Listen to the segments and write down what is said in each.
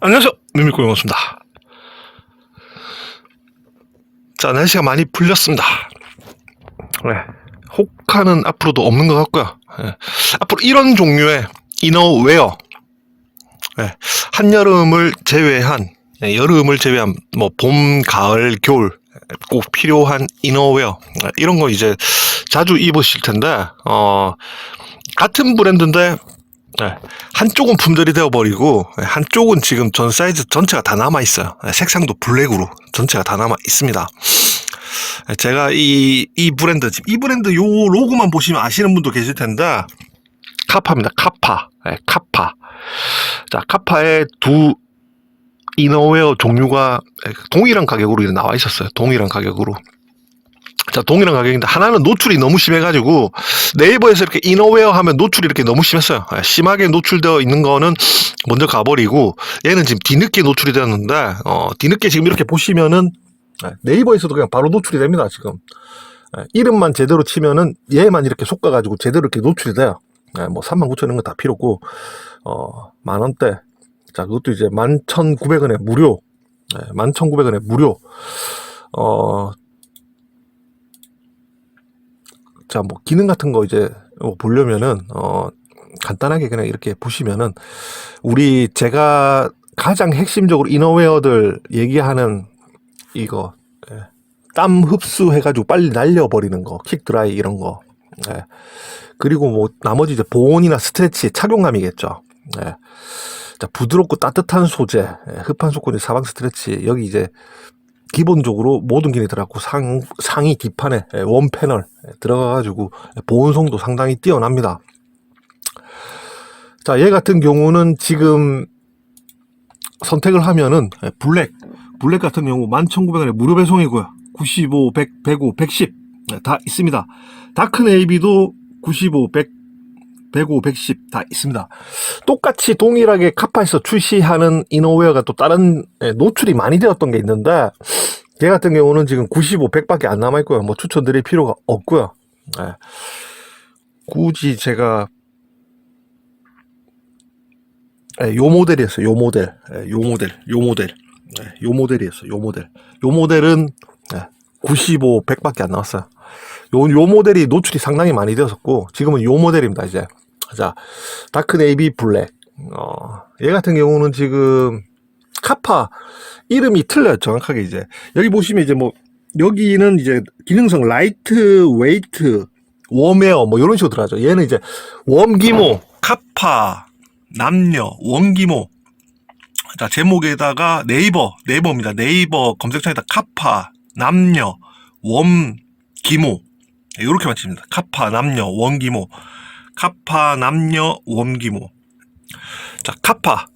안녕하세요. 미미코 영호입니다. 자, 날씨가 많이 풀렸습니다. 네. 호카는 앞으로도 없는 것 같고요. 예. 앞으로 이런 종류의 이너웨어, 예. 한여름을 제외한, 예, 여름을 제외한, 뭐, 봄, 가을, 겨울, 꼭 필요한 이너웨어, 예, 이런 거 이제 자주 입으실 텐데, 어, 같은 브랜드인데, 네. 한쪽은 품절이 되어버리고 네, 한쪽은 지금 전 사이즈 전체가 다 남아 있어요. 네, 색상도 블랙으로 전체가 다 남아 있습니다. 네, 제가 이, 이 브랜드 지금 이 브랜드 요 로고만 보시면 아시는 분도 계실 텐데 카파입니다. 카파, 네, 카파. 자, 카파의 두 이너웨어 종류가 네, 동일한 가격으로 나와 있었어요. 동일한 가격으로. 자, 동일한 가격인데 하나는 노출이 너무 심해가지고 네이버에서 이렇게 이너웨어 하면 노출이 이렇게 너무 심했어요. 예, 심하게 노출되어 있는 거는 먼저 가버리고 얘는 지금 뒤늦게 노출이 되었는데 어, 뒤늦게 지금 이렇게 보시면은 예, 네이버에서도 그냥 바로 노출이 됩니다. 지금 예, 이름만 제대로 치면은 얘만 이렇게 솎아가지고 제대로 이렇게 노출이 돼요. 예, 뭐 39,000원 이런 거 다 필요 없고 어, 만 원대. 자, 그것도 이제 11,900원에 무료. 예, 11,900원에 무료. 어, 자, 뭐, 기능 같은 거 이제 뭐 보려면은, 어, 간단하게 그냥 이렇게 보시면은, 우리 제가 가장 핵심적으로 이너웨어들 얘기하는 이거, 예, 땀 흡수해가지고 빨리 날려버리는 거, 킥 드라이 이런 거, 예. 그리고 뭐, 나머지 이제 보온이나 스트레치, 착용감이겠죠. 예. 자, 부드럽고 따뜻한 소재, 예, 흡한 속건이 사방 스트레치, 여기 이제 기본적으로 모든 기능이 들어갔고 상, 상위 뒷판에 예, 원 패널 예, 들어가가지고 보온성도 상당히 뛰어납니다. 자, 얘 같은 경우는 지금 선택을 하면은 예, 블랙, 블랙 같은 경우 11,900원에 무료 배송이고요. 95, 100, 105, 110 예, 다 있습니다. 다크 네이비도 95, 100, 105, 110 다 있습니다. 똑같이 동일하게 카파에서 출시하는 이너웨어가 또 다른 예, 노출이 많이 되었던 게 있는데 걔 같은 경우는 지금 95, 100밖에 안 남아 있고요. 뭐 추천드릴 필요가 없고요. 예. 굳이 제가 예, 요 모델이었어요. 요 모델, 예, 요 모델, 요 모델, 예, 요 모델이었어요. 요 모델. 요 모델은 예, 95, 100밖에 안 나왔어요. 요, 요 모델이 노출이 상당히 많이 되었었고, 지금은 요 모델입니다, 이제. 자, 다크 네이비 블랙. 어, 얘 같은 경우는 지금, 카파, 이름이 틀려요, 정확하게 이제. 여기 보시면 이제 뭐, 여기는 이제 기능성 라이트 웨이트, 웜웨어, 뭐, 이런 식으로 들어가죠. 얘는 이제, 웜기모, 카파, 남녀, 원기모. 자, 제목에다가 네이버, 네이버입니다. 네이버 검색창에다 카파, 남녀, 웜, 기모. 이렇게만 칩니다. 카파, 남녀, 원 기모. 카파, 남녀, 원 기모. 자, 카파,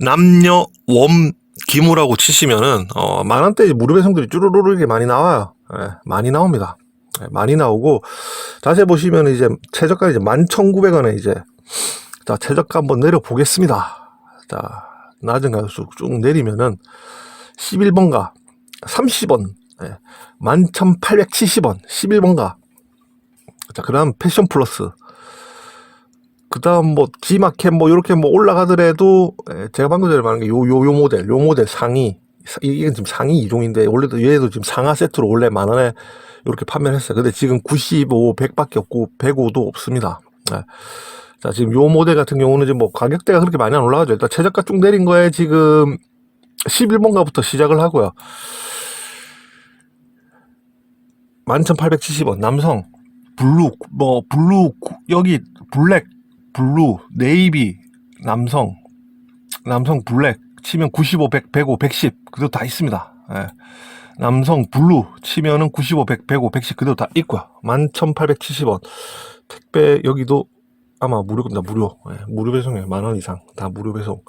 남녀, 원, 기모라고 치시면은, 어, 만원대 무료 배송들이 쭈루루루 이렇게 많이 나와요. 예, 많이 나옵니다. 예, 많이 나오고, 자세히 보시면 이제 최저가 이제 11,900원에 이제, 자, 최저가 한번 내려보겠습니다. 자, 낮은 가격 쭉 내리면은, 11번가, 30원, 예, 11,870원, 11번가. 자, 그 다음 패션 플러스. 그 다음 뭐, G마켓 뭐, 이렇게 뭐 올라가더라도, 예, 제가 방금 전에 말한 게 요, 요, 요 모델, 요 모델 상위. 사- 이게 지금 상위 2종인데, 원래도 얘도 지금 상하 세트로 원래 만 원에 이렇게 판매를 했어요. 근데 지금 95, 100밖에 없고, 105도 없습니다. 예. 자, 지금 요 모델 같은 경우는 지금 뭐 가격대가 그렇게 많이 안 올라가죠. 일단 최저가 쭉 내린 거에 지금 11번가부터 시작을 하고요. 11,870원 남성 블루 뭐 블루 여기 블랙 블루 네이비 남성 남성 블랙 치면 95, 100, 105, 110 그대로 다 있습니다. 예. 남성 블루 치면은 95, 100, 105, 110 그대로 다 있고요. 11,870원 택배 여기도 아마 무료 다 무료 예, 무료 배송이에요. 만 원 이상 다 무료 배송.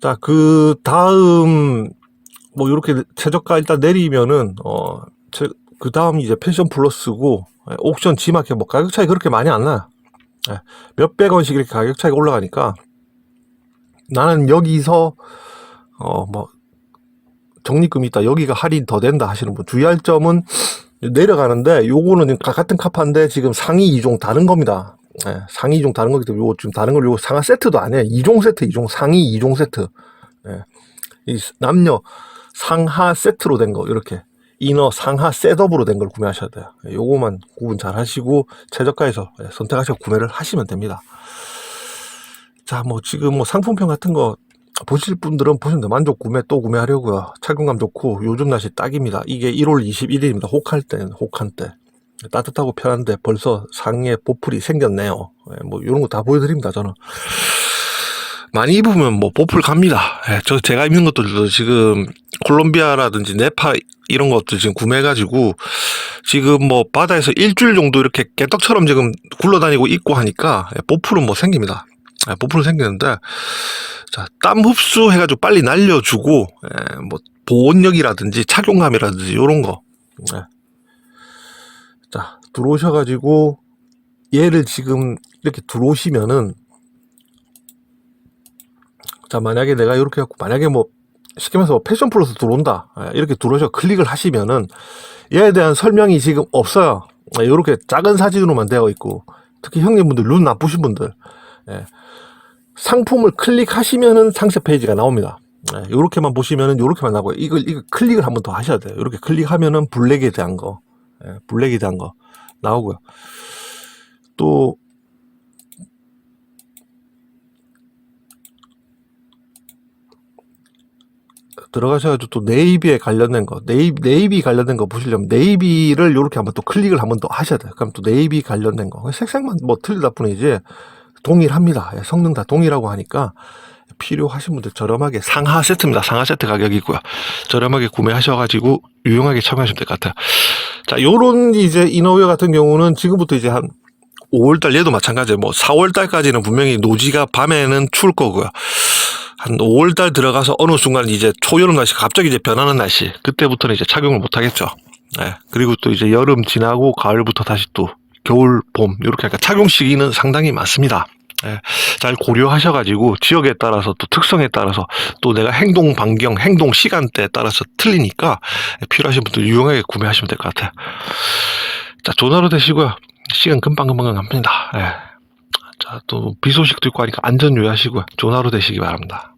자, 그 다음 뭐 이렇게 최저가 일단 내리면은 어 그 다음 이제 패션 플러스고 예, 옥션 G마켓 뭐 가격 차이 그렇게 많이 안 나요. 예, 몇백 원씩 이렇게 가격 차이가 올라가니까 나는 여기서 어 뭐 적립금이 있다 여기가 할인 더 된다 하시는 분 주의할 점은 내려가는데 요거는 가- 같은 카파인데 지금 상위 2종 다른 겁니다. 예, 상의 2종 다른 거기 때문에 요거 지금 다른 걸 요거 상하 세트도 아니에요. 2종 세트, 2종 상의 2종 세트. 예. 이 남녀 상하 세트로 된 거 이렇게 이너 상하 셋업으로 된 걸 구매하셔야 돼요. 예, 요거만 구분 잘 하시고 최저가에서 예, 선택하셔서 구매를 하시면 됩니다. 자, 뭐 지금 뭐 상품평 같은 거 보실 분들은 보시면 돼요. 만족 구매 또 구매하려고요. 착용감 좋고 요즘 날씨 딱입니다. 이게 1월 21일입니다. 혹할 때는 혹한 때. 따뜻하고 편한데 벌써 상에 보풀이 생겼네요. 예, 뭐 이런 거 다 보여드립니다. 저는 많이 입으면 뭐 보풀 갑니다. 예, 저 제가 입는 것들도 지금 콜롬비아라든지 네파 이런 것도 지금 구매해가지고 지금 뭐 바다에서 일주일 정도 이렇게 개떡처럼 지금 굴러다니고 있고 하니까 예, 보풀은 뭐 생깁니다. 예, 보풀은 생기는데 자, 땀 흡수 해가지고 빨리 날려주고 예, 뭐 보온력이라든지 착용감이라든지 이런 거. 예. 자 들어오셔가지고 얘를 지금 이렇게 들어오시면은 자 만약에 내가 이렇게 해갖고 만약에 뭐 쉽게 말해서 패션 플러스 들어온다. 예, 이렇게 들어오셔 클릭을 하시면은 얘에 대한 설명이 지금 없어요. 이렇게 작은 사진으로만 되어 있고 특히 형님분들 눈 나쁘신 분들. 예, 상품을 클릭하시면은 상세 페이지가 나옵니다. 예, 요렇게만 보시면은 요렇게만 나고요. 이걸 이거 클릭을 한 번 더 하셔야 돼요. 이렇게 클릭하면은 블랙에 대한 거. 예, 블랙에 대한 거 나오고요. 또 들어가셔가지고 또 네이비에 관련된 거, 네이비, 네이비 관련된 거 보시려면 네이비를 이렇게 한번 또 클릭을 한번 더 하셔야 돼요. 그럼 또 네이비 관련된 거. 색색만 뭐 틀리다 뿐이지 동일합니다. 예, 성능 다 동일하고 하니까 필요하신 분들 저렴하게 상하 세트입니다. 상하 세트 가격이고요. 저렴하게 구매하셔가지고 유용하게 참여하시면 될 것 같아요. 자, 요런 이제 이너웨어 같은 경우는 지금부터 이제 한 5월달 얘도 마찬가지예요. 뭐 4월달까지는 분명히 노지가 밤에는 추울 거고요. 한 5월달 들어가서 어느 순간 이제 초여름 날씨 갑자기 이제 변하는 날씨 그때부터는 이제 착용을 못 하겠죠. 예. 그리고 또 이제 여름 지나고 가을부터 다시 또 겨울 봄 이렇게 하니까 착용 시기는 상당히 많습니다. 예. 잘 고려하셔가지고 지역에 따라서 또 특성에 따라서 또 내가 행동 반경, 행동 시간대에 따라서 틀리니까 필요하신 분들 유용하게 구매하시면 될 것 같아요. 자, 하루 되시고요. 시간 금방금방 갑니다. 예. 자, 또비 소식도 있고 하니까 안전 유의하시고요. 좋은 하루 되시기 바랍니다.